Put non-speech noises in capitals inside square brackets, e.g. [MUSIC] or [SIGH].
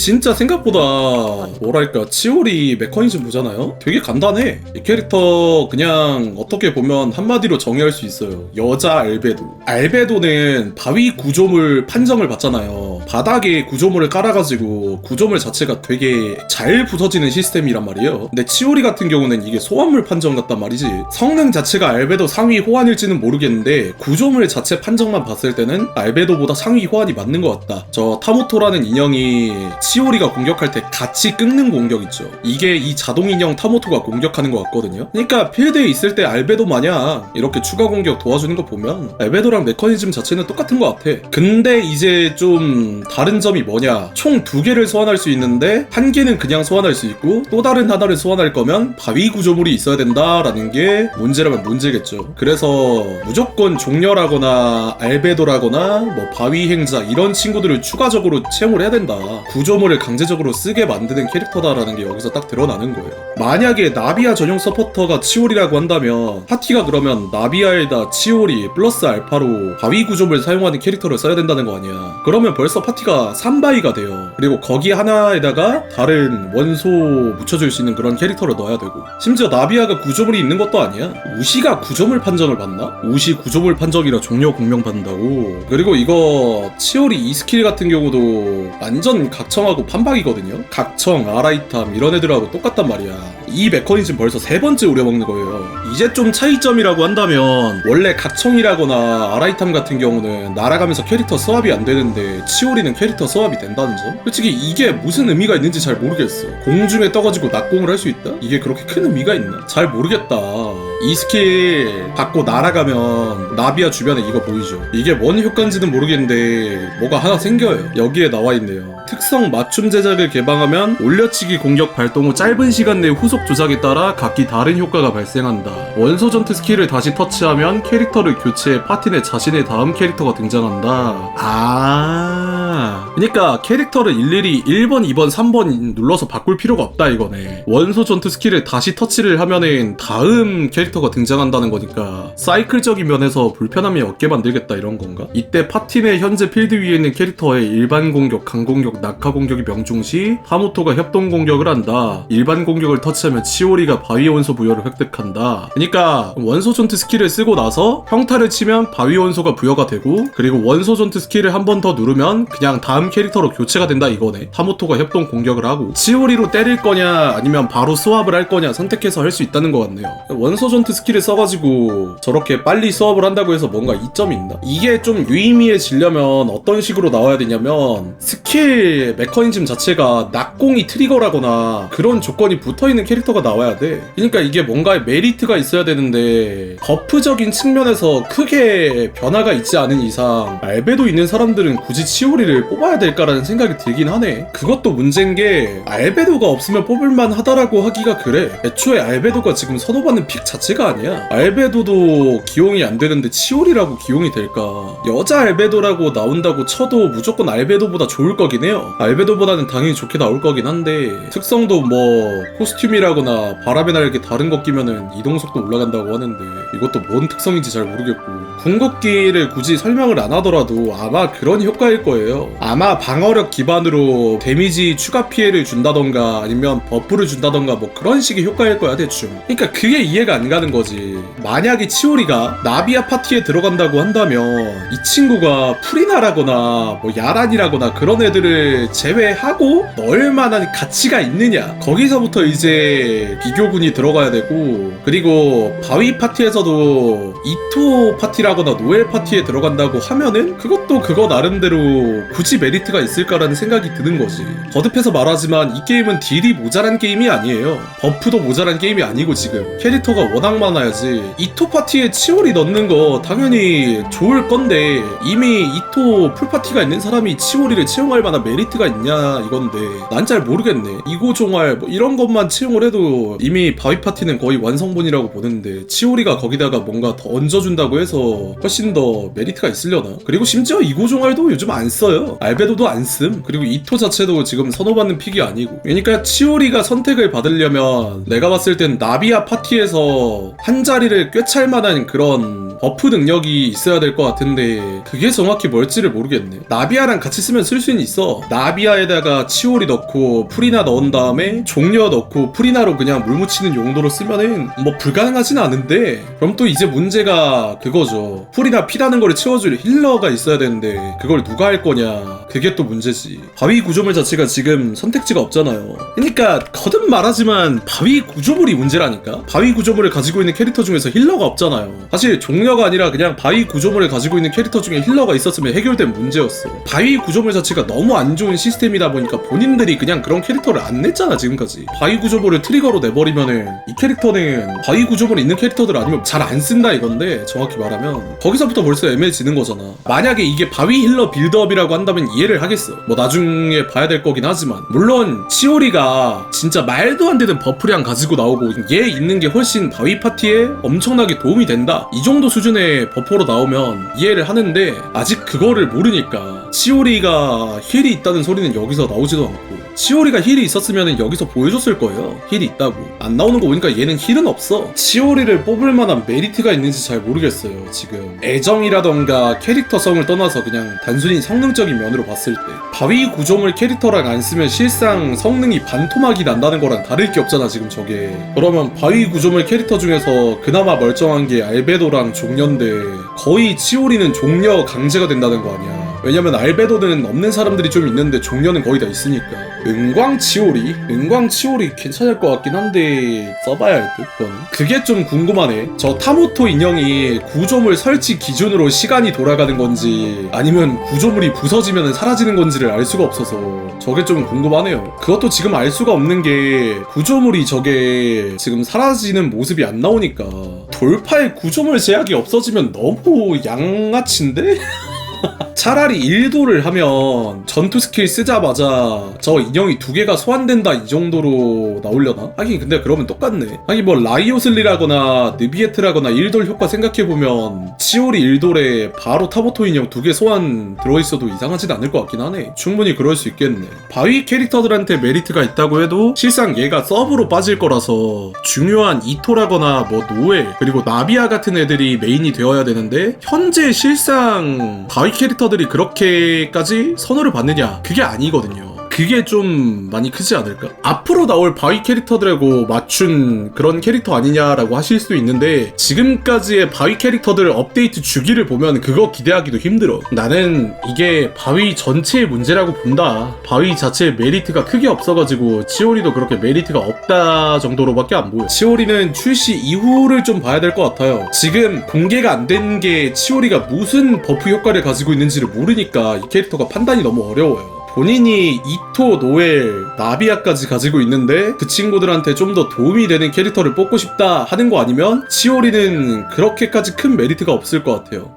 진짜 생각보다 뭐랄까 치오리 메커니즘 보잖아요? 되게 간단해. 이 캐릭터 그냥 어떻게 보면 한마디로 정의할 수 있어요. 여자 알베도. 알베도는 바위 구조물 판정을 받잖아요. 바닥에 구조물을 깔아가지고 구조물 자체가 되게 잘 부서지는 시스템이란 말이에요. 근데 치오리 같은 경우는 이게 소환물 판정 같단 말이지. 성능 자체가 알베도 상위 호환일지는 모르겠는데 구조물 자체 판정만 봤을 때는 알베도보다 상위 호환이 맞는 것 같다. 저 타모토라는 인형이 치오리가 공격할 때 같이 끊는 공격 있죠. 이게 이 자동 인형 타모토가 공격하는 것 같거든요. 그러니까 필드에 있을 때 알베도 마냥 이렇게 추가 공격 도와주는 거 보면 알베도랑 메커니즘 자체는 똑같은 것 같아. 근데 이제 좀 다른 점이 뭐냐. 총 두 개를 소환할 수 있는데 한 개는 그냥 소환할 수 있고 또 다른 하나를 소환할 거면 바위 구조물이 있어야 된다라는 게 문제라면 문제겠죠. 그래서 무조건 종려라거나 알베도라거나 뭐 바위 행자 이런 친구들을 추가적으로 채용을 해야 된다. 구조 물을 강제적으로 쓰게 만드는 캐릭터다라는 게 여기서 딱 드러나는 거예요. 만약에 나비아 전용 서포터가 치오리라고 한다면 파티가 그러면 나비아에다 치오리 플러스 알파로 바위 구조물 사용하는 캐릭터를 써야 된다는 거 아니야. 그러면 벌써 파티가 3바위가 돼요. 그리고 거기 하나에다가 다른 원소 묻혀줄 수 있는 그런 캐릭터를 넣어야 되고. 심지어 나비아가 구조물이 있는 것도 아니야. 우시가 구조물 판정을 받나? 우시 구조물 판정이라 종료 공명 받는다고? 그리고 이거 치오리 이 스킬 같은 경우도 완전 각청 하고 판박이거든요. 각청, 아라이탐 이런 애들하고 똑같단 말이야. 이 메커니즘 벌써 세 번째 우려먹는 거예요. 이제 좀 차이점이라고 한다면 원래 각청이라거나 아라이탐 같은 경우는 날아가면서 캐릭터 스왑이 안 되는데 치오리는 캐릭터 스왑이 된다는 점? 솔직히 이게 무슨 의미가 있는지 잘 모르겠어. 공중에 떠가지고 낙공을 할 수 있다? 이게 그렇게 큰 의미가 있나? 잘 모르겠다 이 스킬 받고 날아가면 나비아 주변에 이거 보이죠? 이게 뭔 효과인지는 모르겠는데 뭐가 하나 생겨요. 여기에 나와 있네요. 특성 맞춤 제작을 개방하면 올려치기 공격 발동 후 짧은 시간 내 후속 조작에 따라 각기 다른 효과가 발생한다. 원소 전투 스킬을 다시 터치하면 캐릭터를 교체해 파티 내 자신의 다음 캐릭터가 등장한다. 아 그러니까 캐릭터를 일일이 1번 2번 3번 눌러서 바꿀 필요가 없다 이거네 원소 전투 스킬을 다시 터치를 하면은 다음 캐릭터가 등장한다는 거니까 사이클적인 면에서 불편함이 없게 만들겠다 이런 건가? 이때 내 현재 필드 위에 있는 캐릭터의 일반 공격, 강공격, 낙하 공격이 명중 시 하모토가 협동 공격을 한다. 일반 공격을 터치하면 치오리가 바위 원소 부여를 획득한다. 그러니까 원소 전투 스킬을 쓰고 나서 평타를 치면 바위 원소가 부여가 되고 그리고 원소 전투 스킬을 한 번 더 누르면 그냥 다음 캐릭터로 교체가 된다 이거네. 하모토가 협동 공격을 하고 치오리로 때릴 거냐 아니면 바로 스왑을 할 거냐 선택해서 할 수 있다는 것 같네요. 원소 전투 스킬을 써가지고 저렇게 빨리 스왑을 한다고 해서 뭔가 이점이 있나? 이게 좀 유의미해지려면 어떤 식으로 나와야 되냐면 스킬 메커니즘 자체가 낙공이 트리거라거나 그런 조건이 붙어있는 캐릭터가 나와야 돼. 그러니까 이게 뭔가의 메리트가 있어야 되는데 버프적인 측면에서 크게 변화가 있지 않은 이상 알베도 있는 사람들은 굳이 치오리를 뽑아야 될까라는 생각이 들긴 하네. 그것도 문제인 게 알베도가 없으면 뽑을만 하다라고 하기가 그래. 애초에 알베도가 지금 선호받는 픽 자체가 아니야. 알베도도 기용이 안 되는데 치오리라고 기용이 될까? 여자 알베도라고 나온다고 쳐도 무조건 알베도보다 좋을 거긴 해요. 알베도보다는 당연히 좋게 나올 거긴 한데 특성도 뭐 코스튬이라거나 바람의 날개 다른 거 끼면은 이동 속도 올라간다고 하는데 이것도 뭔 특성인지 잘 모르겠고 궁극기를 굳이 설명을 안 하더라도 아마 그런 효과일 거예요. 아마 방어력 기반으로 데미지 추가 피해를 준다던가 아니면 버프를 준다던가 뭐 그런 식의 효과일 거야 대충. 그러니까 그게 이해가 안 가는 거지. 만약에 치오리가 나비아 파티에 들어간다고 한다면 이 친구가 프리나라거나 뭐 야란이라거나 그런 애들을 제외하고 넣을 만한 가치가 있느냐 거기서부터 이제 비교군이 들어가야 되고 그리고 바위 파티에서도 이토 파티라 거나 노엘 파티에 들어간다고 하면은 그것도 그거 나름대로 굳이 메리트가 있을까라는 생각이 드는 거지. 거듭해서 말하지만 이 게임은 딜이 모자란 게임이 아니에요. 버프도 모자란 게임이 아니고 지금. 캐릭터가 워낙 많아야지. 이토 파티에 치오리 넣는 거 당연히 좋을 건데 이미 이토 풀 파티가 있는 사람이 치오리를 채용할 만한 메리트가 있냐 이건데 난 잘 모르겠네. 이고 종알 뭐 이런 것만 채용을 해도 이미 바위 파티는 거의 완성본이라고 보는데 치오리가 거기다가 뭔가 더 얹어준다고 해서 훨씬 더 메리트가 있으려나? 그리고 심지어 이고 종알도 요즘 안 써요. 알베도도 안씀 그리고 이토 자체도 지금 선호받는 픽이 아니고. 그러니까 치오리가 선택을 받으려면 내가 봤을 땐 나비아 파티에서 한 자리를 꿰찰 만한 그런 버프 능력이 있어야 될 것 같은데 그게 정확히 뭘지를 모르겠네. 나비아랑 같이 쓰면 쓸 수는 있어. 나비아에다가 치오리 넣고 프리나 넣은 다음에 종려 넣고 프리나로 그냥 물 묻히는 용도로 쓰면은 뭐 불가능하진 않은데 그럼 또 이제 문제가 그거죠. 프리나 피라는 거를 채워줄 힐러가 있어야 되는데 그걸 누가 할 거냐. 그게 또 문제지. 바위 구조물 자체가 지금 선택지가 없잖아요. 그러니까 거듭 말하지만 바위 구조물이 문제라니까? 바위 구조물을 가지고 있는 캐릭터 중에서 힐러가 없잖아요. 사실 종려 가 아니라 그냥 바위 구조물을 가지고 있는 캐릭터 중에 힐러가 있었으면 해결된 문제였어. 바위 구조물 자체가 너무 안 좋은 시스템이다 보니까 본인들이 그냥 그런 캐릭터를 안 냈잖아 지금까지. 바위 구조물을 트리거로 내버리면은 이 캐릭터는 바위 구조물 있는 캐릭터들 아니면 잘 안 쓴다 이건데 정확히 말하면 거기서부터 벌써 애매해지는 거잖아. 만약에 이게 바위 힐러 빌드업이라고 한다면 이해를 하겠어. 뭐 나중에 봐야 될 거긴 하지만. 물론 치오리가 진짜 말도 안 되는 버프량 가지고 나오고 얘 있는 게 훨씬 바위 파티에 엄청나게 도움이 된다. 이 정도 수 준의 버퍼로 나오면 이해를 하는데 아직 그거를 모르니까 치오리가 힐이 있다는 소리는 여기서 나오지도 않고 치오리가 힐이 있었으면 여기서 보여줬을 거예요. 힐이 있다고. 안 나오는 거 보니까 얘는 힐은 없어. 치오리를 뽑을 만한 메리트가 있는지 잘 모르겠어요 지금. 애정이라던가 캐릭터성을 떠나서 그냥 단순히 성능적인 면으로 봤을 때. 바위 구조물 캐릭터랑 안 쓰면 실상 성능이 반토막이 난다는 거랑 다를 게 없잖아 지금 저게. 그러면 바위 구조물 캐릭터 중에서 그나마 멀쩡한 게 알베도랑 종려인데 거의 치오리는 종려 강제가 된다는 거 아니야 왜냐면 알베도는 없는 사람들이 좀 있는데 종려는 거의 다 있으니까 은광 치오리? 은광 치오리 괜찮을 것 같긴 한데 써봐야 할 듯? 그건 그게 좀 궁금하네 저 타모토 인형이 구조물 설치 기준으로 시간이 돌아가는 건지 아니면 구조물이 부서지면 사라지는 건지를 알 수가 없어서 저게 좀 궁금하네요 그것도 지금 알 수가 없는 게 구조물이 저게 지금 사라지는 모습이 안 나오니까 돌파에 구조물 제약이 없어지면 너무 양아치인데? [LAUGHS] [LAUGHS] 차라리 1도를 하면 전투 스킬 쓰자마자 저 인형이 두 개가 소환된다 이 정도로 나오려나? 하긴 근데 그러면 똑같네. 하긴 뭐 라이오슬리라거나 느비에트라거나 1돌 효과 생각해보면 치오리 1돌에 바로 타보토 인형 두 개 소환 들어있어도 이상하진 않을 것 같긴 하네. 충분히 그럴 수 있겠네. 바위 캐릭터들한테 메리트가 있다고 해도 실상 얘가 서브로 빠질 거라서 중요한 이토라거나 뭐 노엘 그리고 나비아 같은 애들이 메인이 되어야 되는데 현재 실상 바위 캐릭터들이 그렇게까지 선호를 받느냐 그게 아니거든요. 그게 좀 많이 크지 않을까? 앞으로 나올 바위 캐릭터들하고 맞춘 그런 캐릭터 아니냐라고 하실 수도 있는데 지금까지의 바위 캐릭터들 업데이트 주기를 보면 그거 기대하기도 힘들어. 나는 이게 바위 전체의 문제라고 본다. 바위 자체의 메리트가 크게 없어가지고 치오리도 그렇게 메리트가 없다 정도로밖에 안 보여. 치오리는 출시 이후를 좀 봐야 될 것 같아요. 지금 공개가 안 된 게 치오리가 무슨 버프 효과를 가지고 있는지를 모르니까 이 캐릭터가 판단이 너무 어려워요. 본인이 이토, 노엘, 나비아까지 가지고 있는데 그 친구들한테 좀 더 도움이 되는 캐릭터를 뽑고 싶다 하는 거 아니면 치오리는 그렇게까지 큰 메리트가 없을 것 같아요.